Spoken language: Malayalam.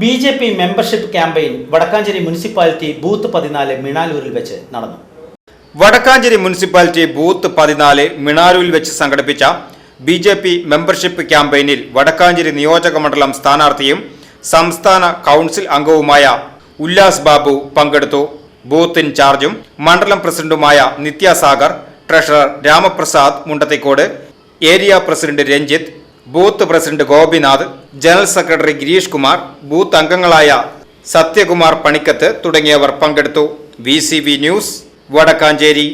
B J P membership campaign Vadakkanchery municipality booth പതിനാല് മിണാലൂരിൽ വെച്ച് നടന്നു. വടക്കാഞ്ചേരി മുനിസിപ്പാലിറ്റി ബൂത്ത് പതിനാല് മിണാലൂരിൽ വെച്ച് സംഘടിപ്പിച്ച ബി ജെ പി മെമ്പർഷിപ്പ് ക്യാമ്പയിനിൽ വടക്കാഞ്ചേരി നിയോജക മണ്ഡലം സ്ഥാനാർത്ഥിയും സംസ്ഥാന കൗൺസിൽ അംഗവുമായ ഉല്ലാസ് ബാബു പങ്കെടുത്തു. ബൂത്ത് ഇൻചാർജും മണ്ഡലം പ്രസിഡന്റുമായ Nithyasagar treasurer Ramaprasad Mundathikode area president Ranjith booth president Gopinath general secretary Girish Kumar booth അംഗങ്ങളായ സത്യകുമാർ പണിക്കത്ത് തുടങ്ങിയവർ പങ്കെടുത്തു. V news Vadakkanchery.